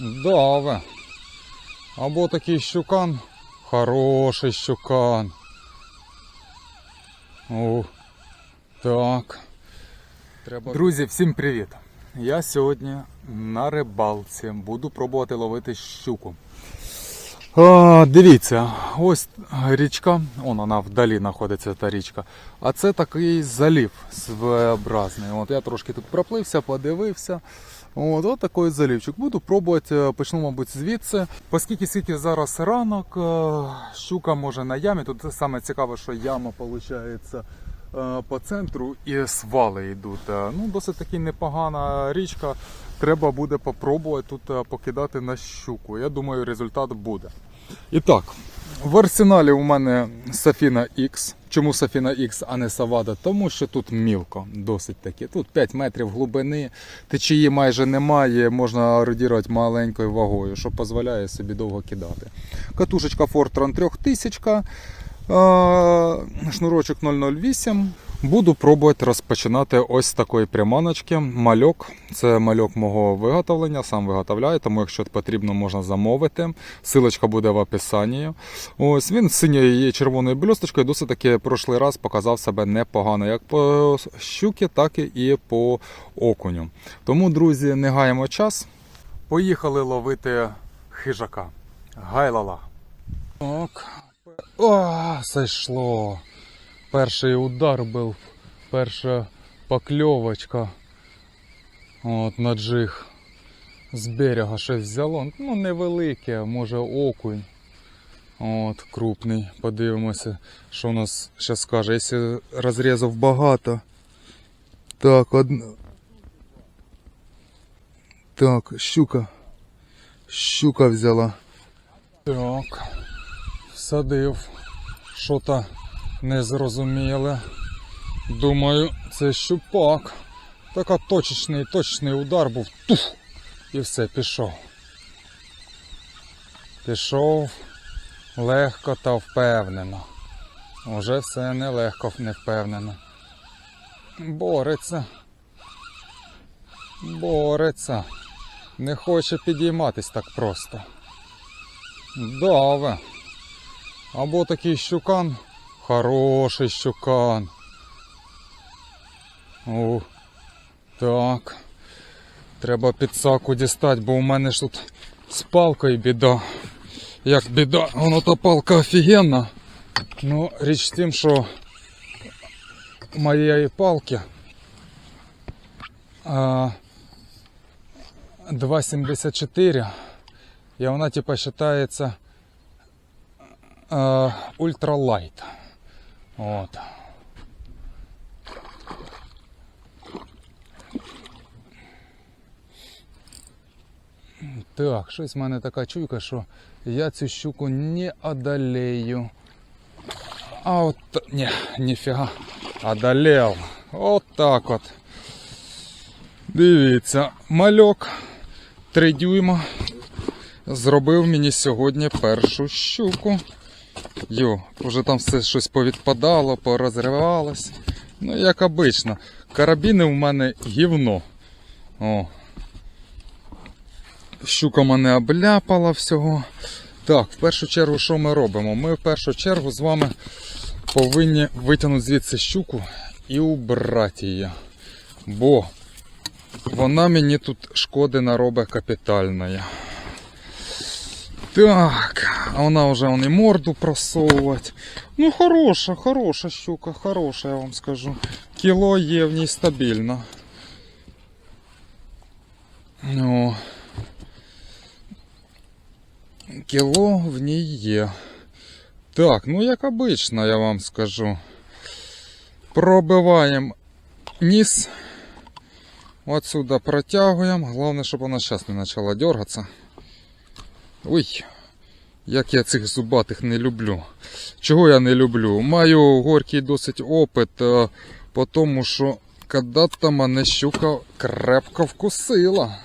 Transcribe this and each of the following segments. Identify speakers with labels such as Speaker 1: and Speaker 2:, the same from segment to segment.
Speaker 1: Даве. Або такий щукан. Хороший щукан. О, так. Треба... Друзі, всім привіт! Я сьогодні на рибалці. Буду пробувати ловити щуку. А, дивіться, ось річка, он вона вдалі знаходиться та річка. А це такий залів своєобразний. От я трошки тут проплився, подивився. От, от такий залівчик. Буду пробувати, почну, мабуть, звідси. Оскільки скільки зараз ранок, е, щука може на ямі. Тут саме цікаве, що яма виходить по центру і свали йдуть. Е, Ну, досить таки непогана річка. Треба буде попробувати тут е, покидати на щуку. Я думаю, результат буде. І так, в арсеналі у мене Safina X. Чому Safina X, а не Savada? Тому що тут мілко, досить таки. Тут 5 метрів глибини, течії майже немає, можна орудірувати маленькою вагою, що дозволяє собі довго кидати. Катушечка Fortran 3000, е, шнурочок 008. Буду пробувати розпочинати ось з такої приманочки. Мальок. Це мальок мого виготовлення, сам виготовляю, тому якщо потрібно, можна замовити. Силочка буде в описанні. Ось він з синьою червоною блісточкою досить таки прошлий раз показав себе непогано, як по щуки, так і по окуню. Тому, друзі, не гаємо час. Поїхали ловити хижака. Гайлала. Так. О, зайшло. Перший удар був, перша покльовочка. От, на джиг. З берега щось взяло. Ну, невелике, може окунь. От, крупний. Подивимося, що у нас зараз скаже. Якщо розрізав багато. Так, одна. Так, щука. Щука взяла. Так. Всадив. Що-то незрозуміле. Думаю, це щупак. Така точечний, точний удар був. Туф! І все, пішов. Пішов легко та впевнено. Уже все нелегко, не впевнено. Бореться. Бореться. Не хоче підійматись так просто. Даве. Або такий щукан. Хороший щукан. О, так. Треба підсаку дістати, бо у мене ж тут з палкою біда. Як біда, воно та палка офігенна. Ну, річ в тім, що моєї палки а, 2,74 і вона типа вважається ультралайт. От. Так, щось в мене така чуйка, що я цю щуку не одолею. А от ні, ніфіга. Одолел. От так от. Дивіться, мальок 3 дюйма зробив мені сьогодні першу щуку. Йо, вже там все щось повідпадало, порозривалось. Ну, як обично. Карабіни в мене гівно. О. Щука мене обляпала всього. Так, в першу чергу, що ми робимо? Ми в першу чергу з вами повинні витягнути звідси щуку і убрати її. Бо вона мені тут шкоди наробить капітальної. Так, а вона вже вон і морду просовувати. Ну, хороша, хороша щука, хороша, я вам скажу. Кіло є в ній стабільно. Ну, кіло в ній є. Так, ну як обично, я вам скажу. Пробиваємо низ. Отсюда протягуємо. Головне, щоб вона зараз не почала дергатися. Ой, Як я цих зубатих не люблю. Чого я не люблю? Маю горький досить опит, е, по тому що когда-то мене щука крепко вкусила.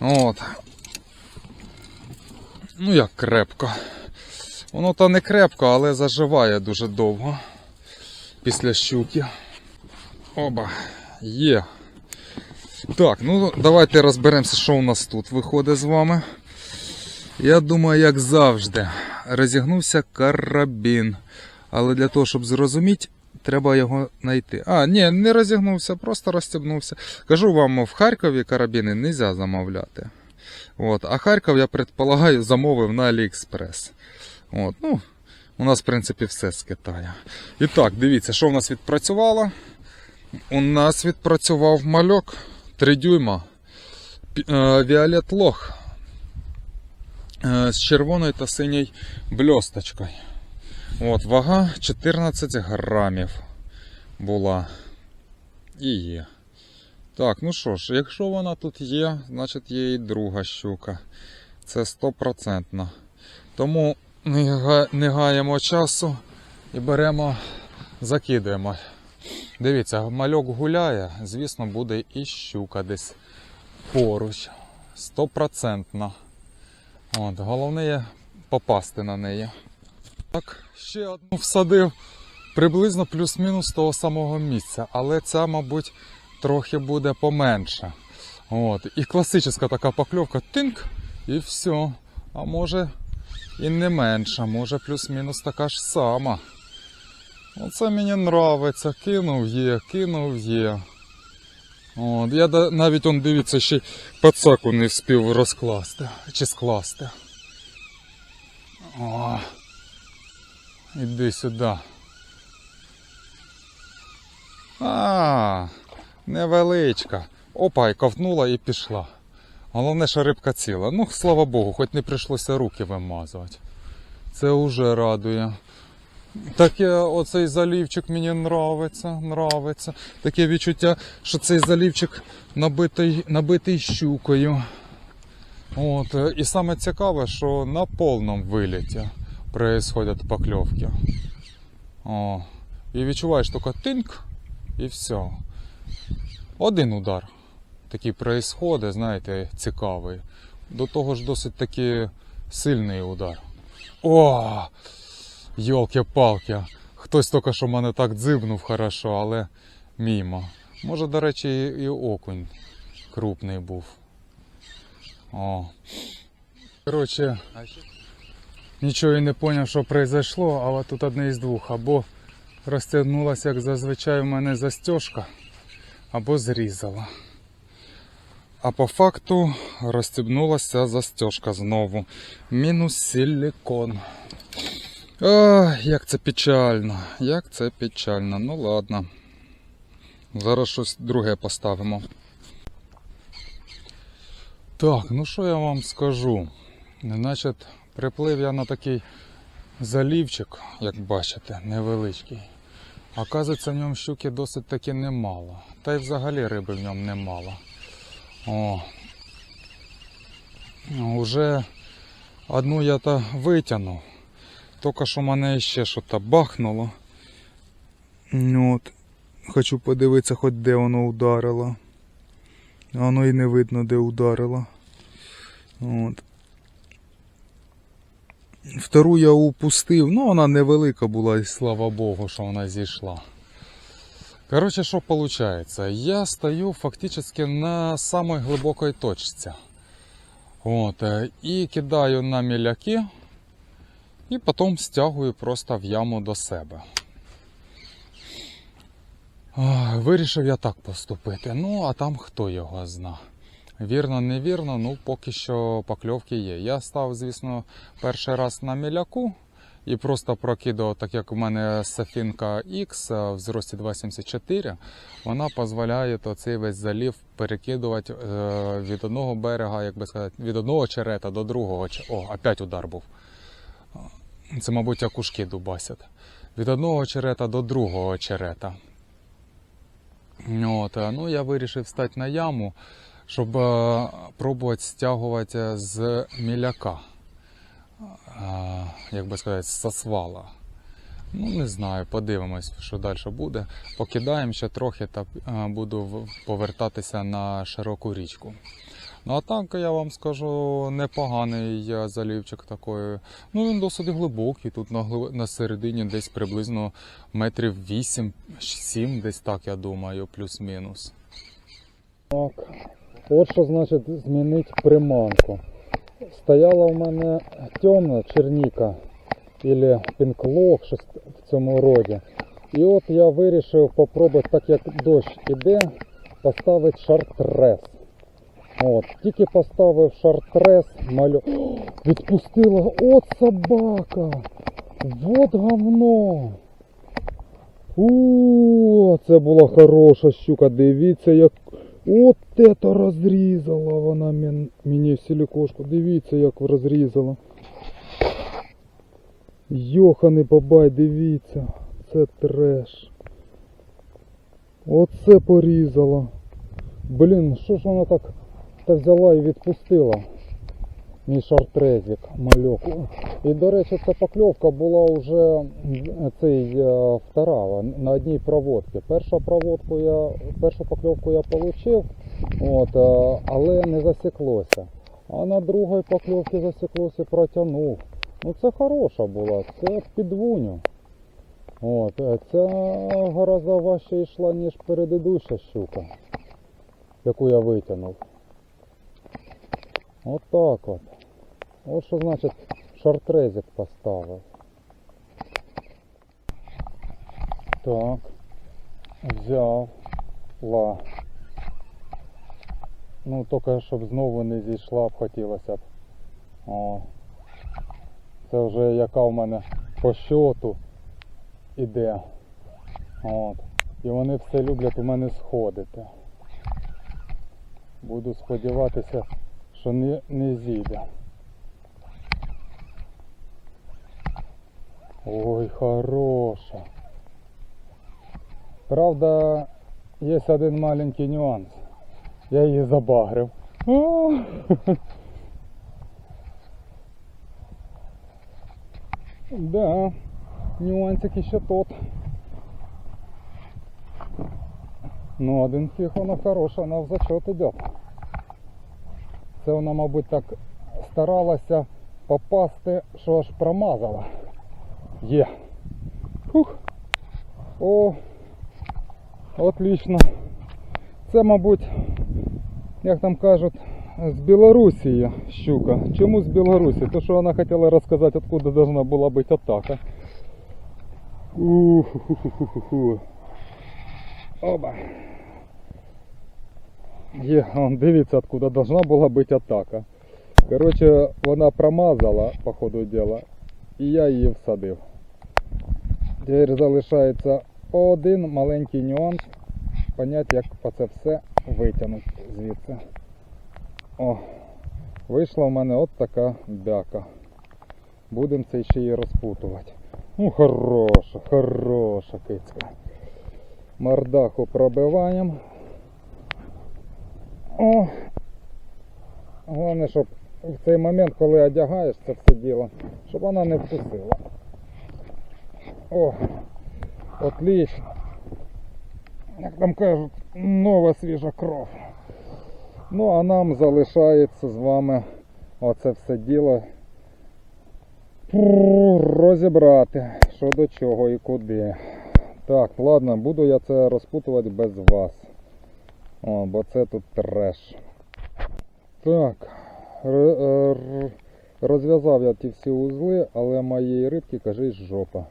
Speaker 1: От. Ну як крепко. Воно то не крепко, але заживає дуже довго. Після щуки. Оба, є. Так, ну давайте розберемося, що у нас тут виходить з вами. Я думаю, як завжди, розігнувся карабін. Але для того, щоб зрозуміти, треба його знайти. А, ні, не розігнувся, просто розстібнувся. Кажу вам, в Харкові карабіни не можна замовляти. От. А Харків, я предполагаю, замовив на AliExpress. От. Ну, у нас, в принципі, все з Китаю. І так, дивіться, що в нас відпрацювало. У нас відпрацював мальок 3 дюйма. Е, Віолет Лох з червоною та синьою бльосточкою. От, вага 14 грамів була. І є. Так, ну що ж, якщо вона тут є, значить є і друга щука. Це стопроцентно. Тому не гаємо часу і беремо, закидаємо. Дивіться, мальок гуляє, звісно, буде і щука десь поруч. Стопроцентно. От, головне є попасти на неї. Так, ще одну всадив приблизно плюс-мінус того самого місця, але ця, мабуть, трохи буде поменше. От. І класична така покльовка тинк, і все. А може і не менша, може плюс-мінус така ж сама. Оце мені нравиться. Кинув є, кинув є. От, я навіть он дивіться, ще пацаку не встиг розкласти чи скласти. О, іди сюди. А, невеличка. Опа, і ковтнула і пішла. Головне, що рибка ціла. Ну, слава Богу, хоч не прийшлося руки вимазувати. Це вже радує. Таке оцей залівчик мені нравиться, нравиться. Таке відчуття, що цей залівчик набитий, набитий щукою. От, е, і саме цікаве, що на повному виліті происходять покльовки. О, і відчуваєш тільки тинк, і все. Один удар такий происходить, знаєте, цікавий. До того ж досить таки сильний удар. О! Йолки-палки. Хтось тільки що мене так дзибнув хорошо, але мімо. Може, до речі, і, окунь крупний був. О. Коротше, нічого і не зрозумів, що произошло, але тут одне із двох. Або розтягнулася, як зазвичай, у мене застежка, або зрізала. А по факту розстібнулася застежка знову. Мінус силікон. Ах, як це печально, як це печально. Ну ладно. Зараз щось друге поставимо. Так, ну що я вам скажу? Значить, приплив я на такий залівчик, як бачите, невеличкий. Оказується, в ньому щуки досить таки немало. Та й взагалі риби в ньому немало. О. Уже одну я то витягнув. Тільки що мене ще щось бахнуло. Ну От. Хочу подивитися, хоч де воно ударило. Воно і не видно, де ударило. От. Втору я упустив, ну вона невелика була, і слава Богу, що вона зійшла. Коротше, що виходить? Я стою фактично на самій глибокій точці. От, і кидаю на міляки, і потім стягую просто в яму до себе. Вирішив я так поступити. Ну, а там хто його зна. Вірно, невірно, ну поки що покльовки є. Я став, звісно, перший раз на міляку і просто прокидав, так як у мене Сафінка X в зрості 2,74, вона дозволяє цей весь залів перекидувати е, від одного берега, як би сказати, від одного черета до другого. О, опять удар був. Це, мабуть, акушки дубасять. Від одного черета до другого черета. От, е, ну, я вирішив стати на яму, щоб е, пробувати стягувати з міляка. Е, як би сказати, з сосвала. Ну, не знаю, подивимось, що далі буде. Покидаємо ще трохи та буду повертатися на широку річку. Ну а так я вам скажу непоганий залівчик такої. Ну він досить глибокий. Тут на, гли- на середині десь приблизно метрів 8-7, десь так я думаю, плюс-мінус. Так. От що значить змінити приманку. Стояла в мене темна черніка або пінклок, щось в цьому роді. І от я вирішив попробувати, так як дощ іде, поставити шартрес. От, тільки поставив шартрес, малю. Відпустила. От собака! Вот говно! У, це була хороша щука. Дивіться, як от это розрізала вона мен- мені в силікошку. Дивіться, як розрізала. Йоханий бабай, дивіться. Це треш. Оце порізала. Блін, що ж вона так та взяла і відпустила? Мій шартрезик, мальок. І, до речі, ця покльовка була вже цей е, втора на одній проводці. Першу проводку я, першу покльовку я отримав, от, е, але не засіклося. А на другій покльовці засіклося і протягнув. Ну це хороша була, це підвуню. От, е, ця гораздо важче йшла, ніж передидуща щука, яку я витягнув. От так от. От що значить шартрезик поставив. Так. Взяв. Ла. Ну, тільки щоб знову не зійшла б хотілося б. О. Це вже яка в мене по щоту іде. От. І вони все люблять у мене сходити. Буду сподіватися, що не, не зійде. Ой, хороша. Правда, є один маленький нюанс. Я її забагрив. А! Да, нюансик еще тот. Ну, один фіг вона хороша, вона в зачет йде. Це вона, мабуть, так старалася попасти, що аж промазала. Є. Фух. О, отлично. Це, мабуть, як там кажуть, з Білорусі щука. Чому з Білорусі? То, що вона хотіла розказати, откуда должна була бути атака. Уху-ху-ху-ху-ху. Оба. Є, он, дивіться, откуда должна була бути атака. Коротше, вона промазала, по ходу діла, і я її всадив. Тепер залишається один маленький нюанс. Понять, як це все витягнути звідси. О, вийшла в мене от така бяка. Будемо це ще її розпутувати. Ну, хороша, хороша кицька. Мордаху пробиваємо. О! Головне, щоб в цей момент, коли одягаєш це все діло, щоб вона не вкусила. О, отлично. Як там кажуть, нова свіжа кров. Ну а нам залишається з вами оце все діло розібрати, що до чого і куди. Так, ладно, буду я це розпутувати без вас. О, бо це тут треш. Так, р- розв'язав я ті всі узли, але моєї рибки, кажись, жопа.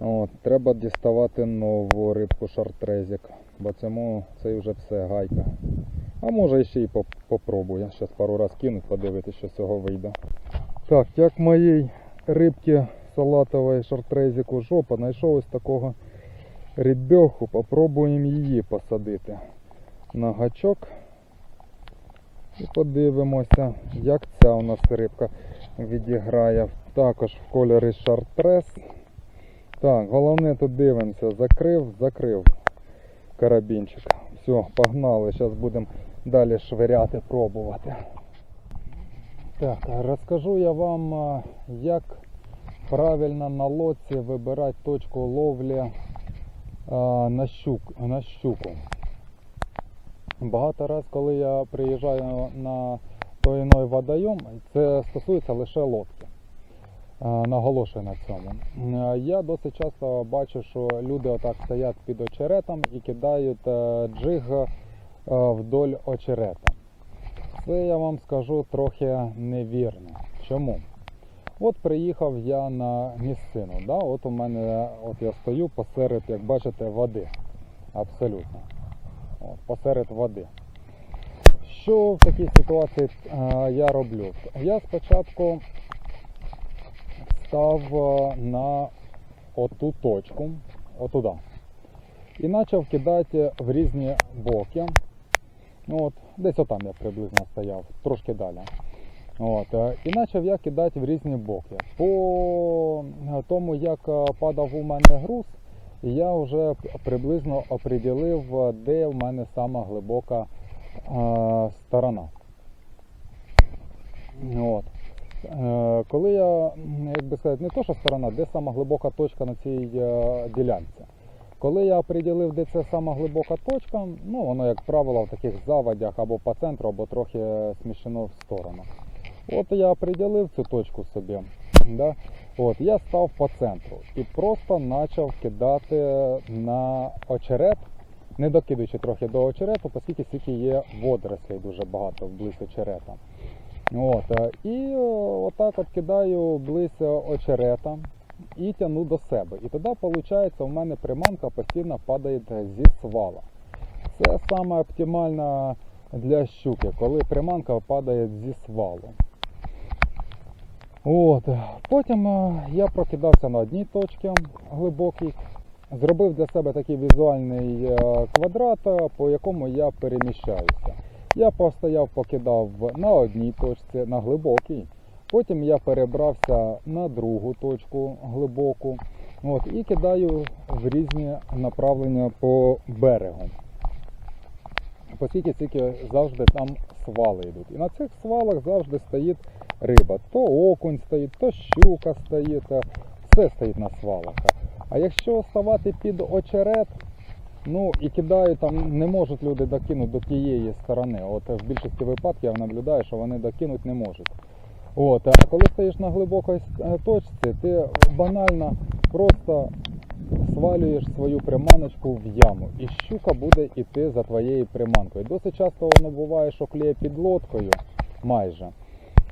Speaker 1: От, треба діставати нову рибку шартрезик, бо цьому це вже все гайка. А може ще й поп- попробую. Зараз пару раз кинуть, подивитися, що з цього вийде. Так, як моїй рибки салатової шартрезику жопа, знайшов ось такого рибьоху, попробуємо її посадити на гачок. І подивимося, як ця у нас рибка відіграє. Також в кольорі шартрес. Так, головне тут дивимося. Закрив, закрив карабінчик. Все, погнали. Зараз будемо далі швиряти, пробувати. Так, розкажу я вам, як правильно на лодці вибирати точку ловлі на, щук, на щуку. Багато раз, коли я приїжджаю на той іной водойом, це стосується лише лодки. Е, Наголошую на цьому. Е, Я досить часто бачу, що люди отак стоять під очеретом і кидають е, джиг вдоль очерета. Це я вам скажу трохи невірно. Чому? От приїхав я на місцину. Да? От у мене от я стою посеред, як бачите, води. Абсолютно. От, посеред води. Що в такій ситуації е, я роблю? Я спочатку став е, на оту точку, отуда. І почав кидати в різні боки. Ну, от, десь отам я приблизно стояв, трошки далі. От, е, і почав я кидати в різні боки. По тому, як падав у мене груз, я вже приблизно оприділив, е, де в мене сама глибока е, сторона. От. Е, Коли я, як би сказати, не то, що сторона, де сама глибока точка на цій е, ділянці. Коли я оприділив, де це сама глибока точка, ну воно, як правило, в таких завадях або по центру, або трохи сміщено в сторону. От я оприділив цю точку собі. Да? От, я став по центру і просто почав кидати на очерет, не докидуючи трохи до очерету, оскільки стільки є водорослей дуже багато вблизь очерета. От, е, і е, отак от кидаю близько очерета і тяну до себе. І тоді, виходить, у мене приманка постійно падає зі свала. Це саме оптимально для щуки, коли приманка падає зі свалу. От. Потім е, я прокидався на одній точці глибокій, зробив для себе такий візуальний е, квадрат, е, по якому я переміщаюся. Я постояв, покидав на одній точці, на глибокій. Потім я перебрався на другу точку глибоку. От, і кидаю в різні направлення по берегу. Оскільки тільки завжди там свали йдуть. І на цих свалах завжди стоїть риба. То окунь стоїть, то щука стоїть, все стоїть на свалах. А якщо ставати під очерет, ну і кидають там, не можуть люди докинути до тієї сторони. От в більшості випадків я наблюдаю, що вони докинути не можуть. От, а коли стоїш на глибокій е, точці, ти банально просто свалюєш свою приманочку в яму, і щука буде йти за твоєю приманкою. Досить часто воно буває, що кліє під лодкою, майже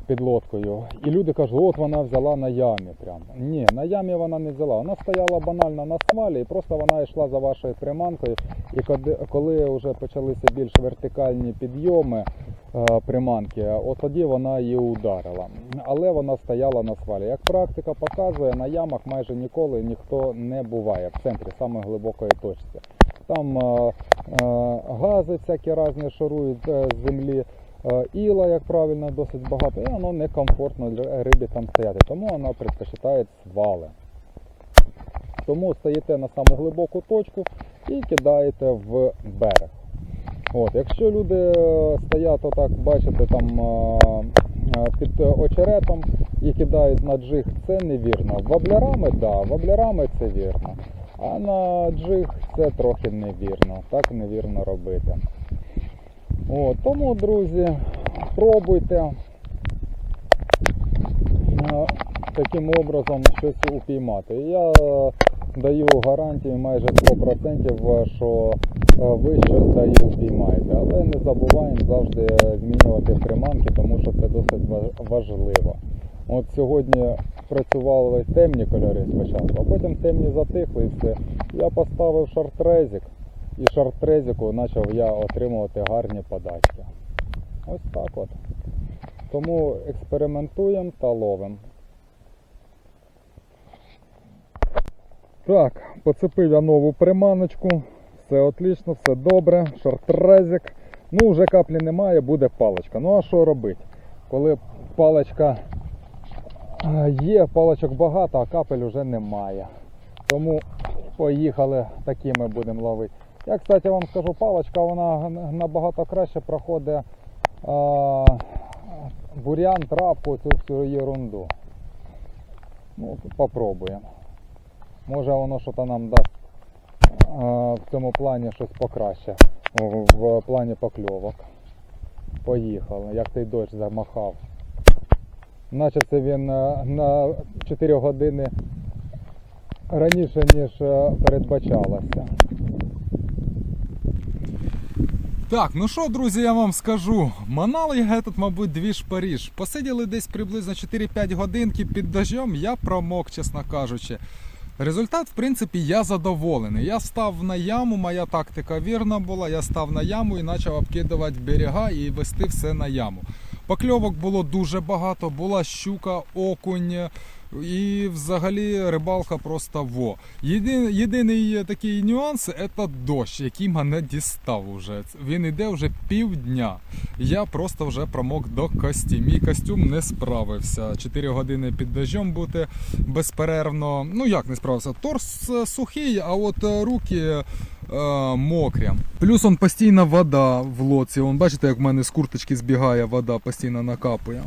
Speaker 1: під лодкою. І люди кажуть, от вона взяла на ямі прямо. Ні, на ямі вона не взяла. Вона стояла банально на свалі, і просто вона йшла за вашою приманкою. І коли, вже почалися більш вертикальні підйоми приманки, от тоді вона її ударила. Але вона стояла на свалі. Як практика показує, на ямах майже ніколи ніхто не буває в центрі саме глибокої точці. Там е, е, гази всякі різні шарують е, з землі. Е, Іла, як правильно, досить багато, і воно некомфортно для рибі там стояти, тому вона предпочитає свали. Тому стоїте на саму глибоку точку і кидаєте в берег. От, якщо люди е, стоять, отак, бачите, там е, е, під очеретом і кидають на джиг, це невірно. Воблерами, так, да, воблерами це вірно. А на джиг це трохи невірно. Так невірно робити. От, тому, друзі, пробуйте таким образом щось упіймати. Я даю гарантію майже 100%, що ви щось та даю упіймаєте. Але не забуваємо завжди змінювати приманки, тому що це досить важливо. От сьогодні працювали темні кольори спочатку, а потім темні затихли і все. Я поставив шартрезик і шартрезику почав я отримувати гарні подачки. Ось так от. Тому експериментуємо та ловимо. Так, поцепив я нову приманочку. Все отлично, все добре. Шартрезик. Ну, вже каплі немає, буде паличка. Ну а що робити? Коли паличка є, паличок багато, а капель вже немає. Тому поїхали, такі ми будемо ловити. Я, кстати, вам скажу, паличка вона набагато краще проходить а, бурян, травку, цю всю ерунду. Ну, попробуємо. Може воно щось нам дасть в цьому плані щось покраще. В, плані покльовок. Поїхали, як той дощ замахав. Наче це він е, на 4 години раніше, ніж е, передбачалося. Так, ну що, друзі, я вам скажу. Манали этот, мабуть, двіж Паріж. Посиділи десь приблизно 4-5 годинки під дождем, я промок, чесно кажучи. Результат, в принципі, я задоволений. Я став на яму, моя тактика вірна була. Я став на яму і почав обкидувати берега і вести все на яму. Покльовок було дуже багато, була щука, окунь. І взагалі рибалка просто во. Єдиний, єдиний такий нюанс це дощ, який мене дістав уже. Він іде вже півдня. Я просто вже промок до кості. Мій костюм не справився. 4 години під дощом бути безперервно. Ну як не справився? Торс е, сухий, а от е, руки е, мокрі. Плюс он постійно вода в лоці. Вон, бачите, як в мене з курточки збігає вода, постійно накапує.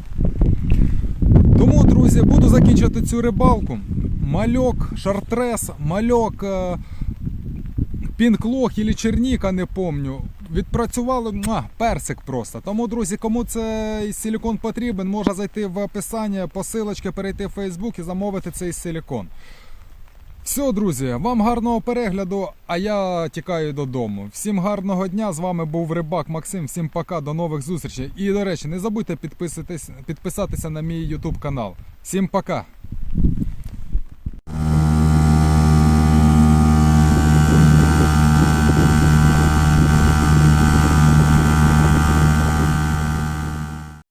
Speaker 1: Друзі, буду закінчувати цю рибалку. Мальок, шартрес, мальок, е, пінклох і черніка, не помню. Відпрацювали муа, персик просто. Тому, друзі, кому цей силікон потрібен, може зайти в описання, посилочки, перейти в Facebook і замовити цей силікон. Все, друзі, вам гарного перегляду, а я тікаю додому. Всім гарного дня. З вами був Рибак Максим. Всім пока, до нових зустрічей. І, до речі, не забудьте підписатися на мій YouTube канал. Всім пока!